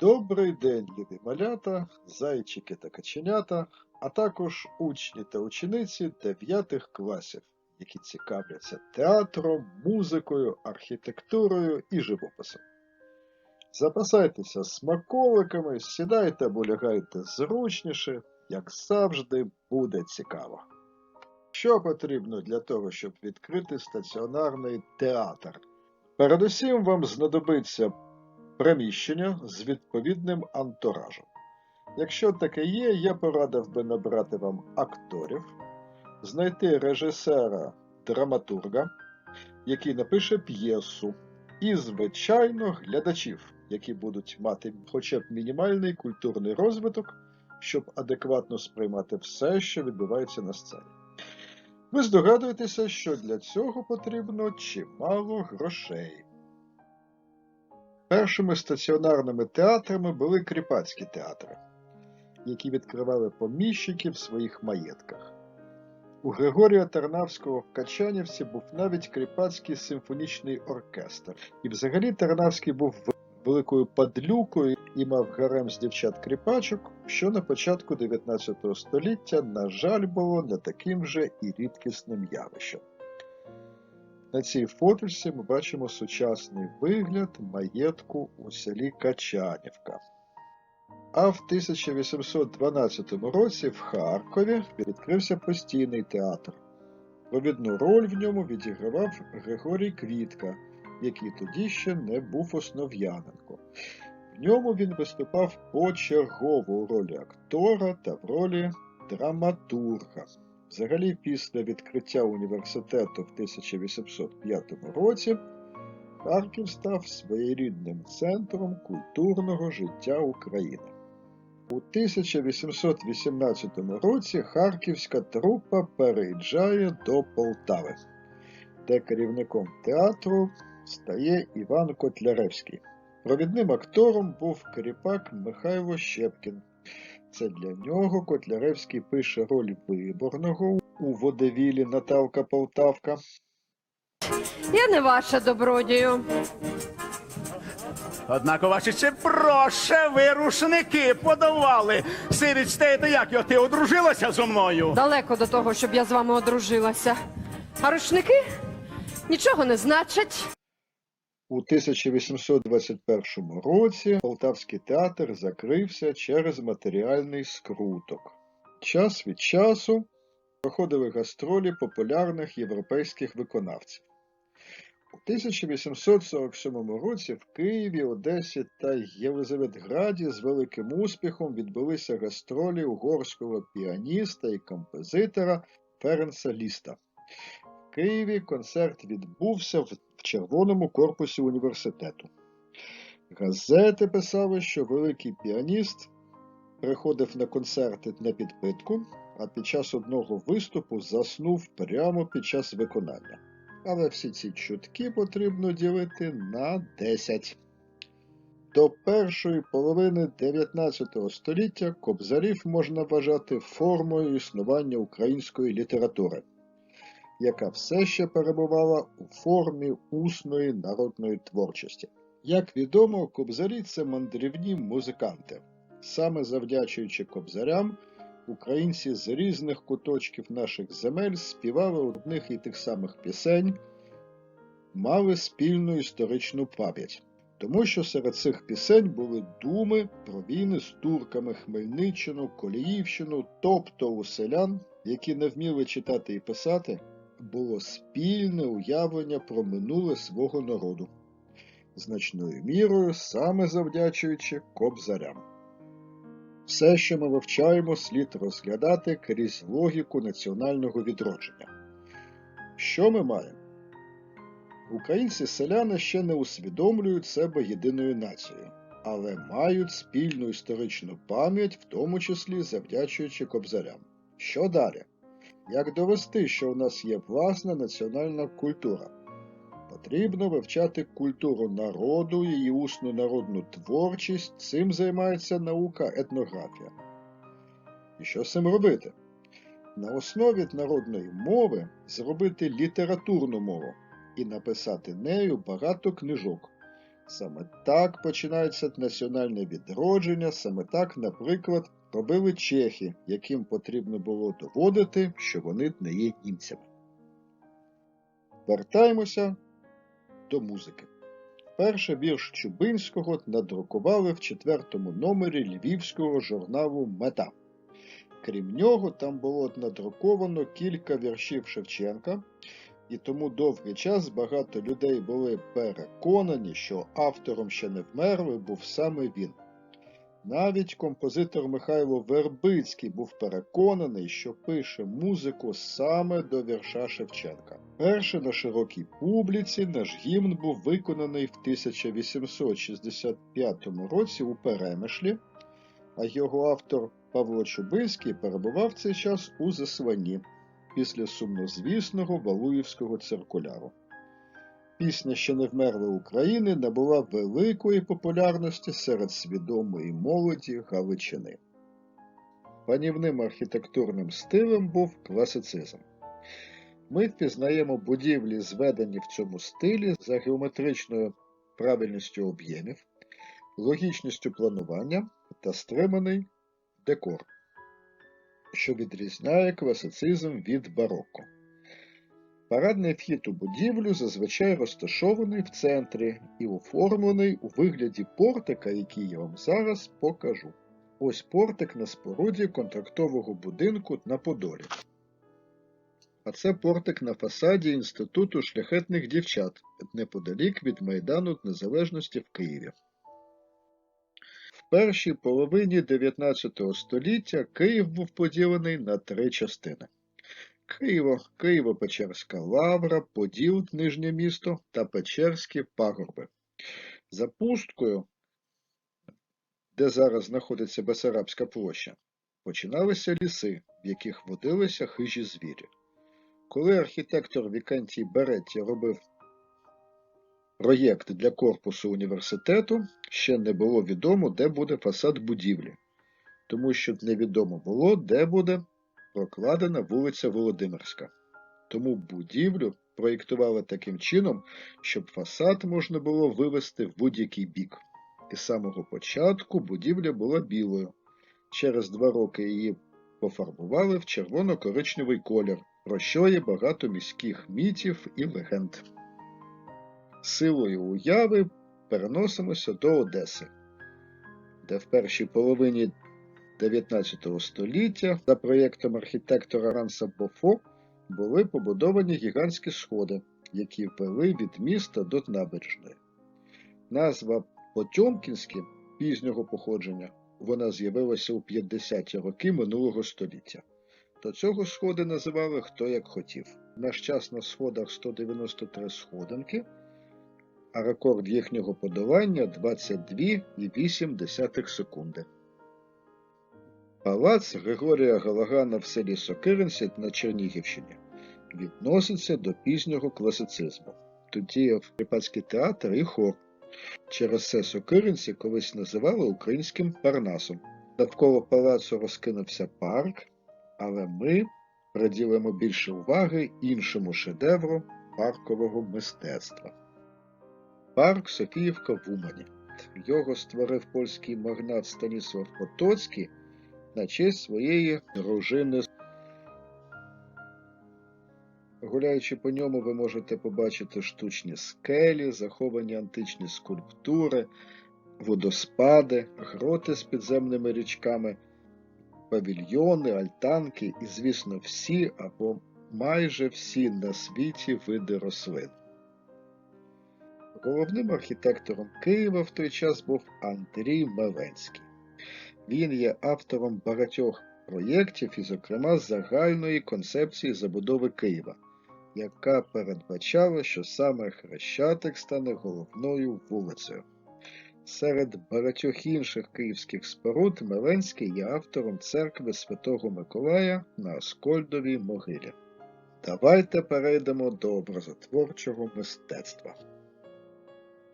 Добрий день, любі малята, зайчики та каченята, а також учні та учениці 9 класів, які цікавляться театром, музикою, архітектурою і живописом. Запасайтеся смаколиками, сідайте або лягайте зручніше, як завжди буде цікаво. Що потрібно для того, щоб відкрити стаціонарний театр? Передусім вам знадобиться приміщення з відповідним антуражем. Якщо таке є, я порадив би набрати вам акторів, знайти режисера драматурга, який напише п'єсу, і, звичайно, глядачів, які будуть мати хоча б мінімальний культурний розвиток, щоб адекватно сприймати все, що відбувається на сцені. Ви здогадуєтеся, що для цього потрібно чимало грошей. Першими стаціонарними театрами були кріпацькі театри, які відкривали поміщики в своїх маєтках. У Григорія Тарнавського в Качанівці був навіть кріпацький симфонічний оркестр. І взагалі Тарнавський був великою падлюкою і мав гарем з дівчат-кріпачок, що на початку 19 століття, на жаль, було не таким же і рідкісним явищем. На цій фоточці ми бачимо сучасний вигляд маєтку у селі Качанівка. А в 1812 році в Харкові відкрився постійний театр. Провідну роль в ньому відігравав Григорій Квітка, який тоді ще не був основ'яненко. В ньому він виступав почергово у ролі актора та в ролі драматурга. Взагалі, після відкриття університету в 1805 році Харків став своєрідним центром культурного життя України. У 1818 році харківська трупа переїжджає до Полтави, де керівником театру стає Іван Котляревський. Провідним актором був кріпак Михайло Щепкін. Це для нього Котляревський пише роль виборного у водевілі Наталка Полтавка. Я не ваша добродію. Однако ваші ще проще ви рушники подавали. Сидить стаєте, як його ти одружилася зо мною? Далеко до того, щоб я з вами одружилася. А рушники нічого не значать. У 1821 році Полтавський театр закрився через матеріальний скруток. Час від часу проходили гастролі популярних європейських виконавців. У 1847 році в Києві, Одесі та Єлизаветграді з великим успіхом відбулися гастролі угорського піаніста і композитора Ференса Ліста. Києві концерт відбувся в червоному корпусі університету. Газети писали, що великий піаніст приходив на концерти на підпитку, а під час одного виступу заснув прямо під час виконання. Але всі ці чутки потрібно ділити на 10. До першої половини 19 століття кобзарів можна вважати формою існування української літератури яка все ще перебувала у формі усної народної творчості. Як відомо, кобзарі це мандрівні музиканти. Саме завдячуючи кобзарям, українці з різних куточків наших земель співали одних і тих самих пісень, мали спільну історичну пам'ять. Тому що серед цих пісень були думи про війни з турками Хмельниччину, Коліївщину, тобто у селян, які не вміли читати і писати, було спільне уявлення про минуле свого народу, значною мірою саме завдячуючи кобзарям. Все, що ми вивчаємо, слід розглядати крізь логіку національного відродження. Що ми маємо? Українці-селяни ще не усвідомлюють себе єдиною нацією, але мають спільну історичну пам'ять, в тому числі завдячуючи кобзарям. Що далі? Як довести, що у нас є власна національна культура? Потрібно вивчати культуру народу, її усну народну творчість, цим займається наука етнографія. І що з цим робити? На основі народної мови зробити літературну мову і написати нею багато книжок, Саме так починається національне відродження, саме так, наприклад, робили чехи, яким потрібно було доводити, що вони не є німцями. Вертаємося до музики. Перший вірш Чубинського надрукували в четвертому номері львівського журналу Мета. Крім нього, там було надруковано кілька віршів Шевченка, і тому довгий час багато людей були переконані, що автором ще не вмерли був саме він. Навіть композитор Михайло Вербицький був переконаний, що пише музику саме до вірша Шевченка. Перший на широкій публіці наш гімн був виконаний в 1865 році у Перемишлі, а його автор Павло Чубинський перебував цей час у Заслані після сумнозвісного Валуївського циркуляру. Пісня «Ще не вмерла України набула великої популярності серед свідомої молоді Галичини. Панівним архітектурним стилем був класицизм. Ми впізнаємо будівлі, зведені в цьому стилі за геометричною правильністю об'ємів, логічністю планування та стриманий декор, що відрізняє класицизм від бароко. Парадний вхід у будівлю зазвичай розташований в центрі і оформлений у вигляді портика, який я вам зараз покажу. Ось портик на споруді контрактового будинку на Подолі. А це портик на фасаді Інституту шляхетних дівчат неподалік від Майдану Незалежності в Києві. В першій половині 19 століття Київ був поділений на три частини. Києво, Києво-Печерська лавра, Поділ, Нижнє місто та Печерські пагорби. За пусткою, де зараз знаходиться Бесарабська площа, починалися ліси, в яких водилися хижі звірі. Коли архітектор Вікантій Беретті робив проєкт для корпусу університету, ще не було відомо, де буде фасад будівлі, тому що невідомо було, де буде прокладена вулиця Володимирська. Тому будівлю проєктували таким чином, щоб фасад можна було вивести в будь-який бік. І з самого початку будівля була білою. Через два роки її пофарбували в червоно-коричневий колір, про що є багато міських мітів і легенд. Силою уяви переносимося до Одеси, де в першій половині 19 століття за проєктом архітектора Ранса Бофо були побудовані гігантські сходи, які вели від міста до набережної. Назва Потьомкінське пізнього походження вона з'явилася у 50-ті роки минулого століття. До цього сходи називали хто як хотів. Наш час на сходах 193 сходинки, а рекорд їхнього подолання 22,8 секунди. Палац Григорія Галагана в селі Сокиринці на Чернігівщині відноситься до пізнього класицизму. Тут діяв Кріпацький театр і хор. Через це Сокиринці колись називали українським Парнасом. Навколо палацу розкинувся парк, але ми приділимо більше уваги іншому шедевру паркового мистецтва. Парк Софіївка в Умані. Його створив польський магнат Станіслав Потоцький на честь своєї дружини. Гуляючи по ньому, ви можете побачити штучні скелі, заховані античні скульптури, водоспади, гроти з підземними річками, павільйони, альтанки і, звісно, всі або майже всі на світі види рослин. Головним архітектором Києва в той час був Андрій Меленський. Він є автором багатьох проєктів і, зокрема, загальної концепції забудови Києва, яка передбачала, що саме Хрещатик стане головною вулицею. Серед багатьох інших київських споруд Меленський є автором церкви Святого Миколая на Аскольдовій могилі. Давайте перейдемо до образотворчого мистецтва.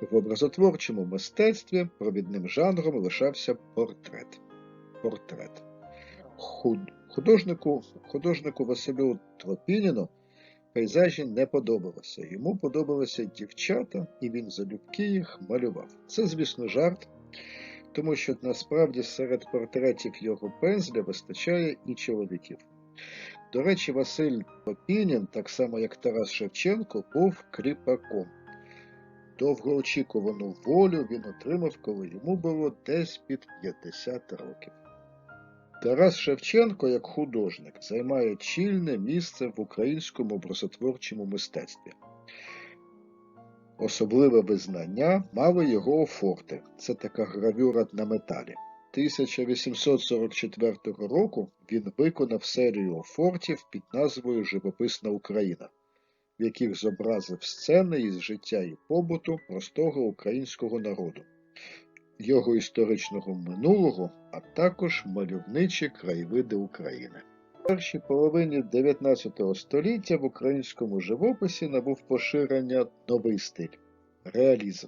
В образотворчому мистецтві провідним жанром лишався портрет. Портрет. Худ- Художнику, художнику Василю Тропініну пейзажі не подобалося. Йому подобалися дівчата, і він залюбки їх малював. Це, звісно, жарт, тому що насправді серед портретів його пензля вистачає і чоловіків. До речі, Василь Попінін, так само як Тарас Шевченко, був кріпаком. Довгоочікувану волю він отримав, коли йому було десь під 50 років. Тарас Шевченко, як художник, займає чільне місце в українському образотворчому мистецтві. Особливе визнання мали його офорти. Це така гравюра на металі. 1844 року він виконав серію офортів під назвою Живописна Україна, в яких зобразив сцени із життя і побуту простого українського народу, його історичного минулого, а також мальовничі краєвиди України. В першій половині 19 століття в українському живописі набув поширення новий стиль реалізм.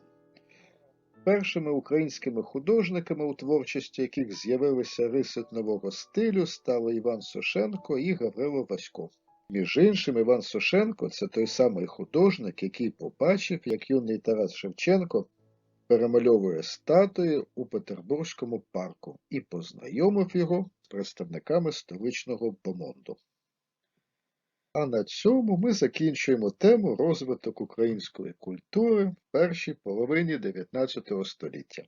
Першими українськими художниками, у творчості яких з'явилися риси нового стилю, стали Іван Сошенко і Гаврило Васько. Між іншим, Іван Сошенко це той самий художник, який побачив, як юний Тарас Шевченко перемальовує статуї у Петербурзькому парку і познайомив його з представниками столичного бомонду. А на цьому ми закінчуємо тему розвиток української культури в першій половині 19 століття.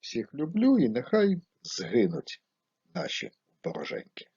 Всіх люблю і нехай згинуть наші вороженьки.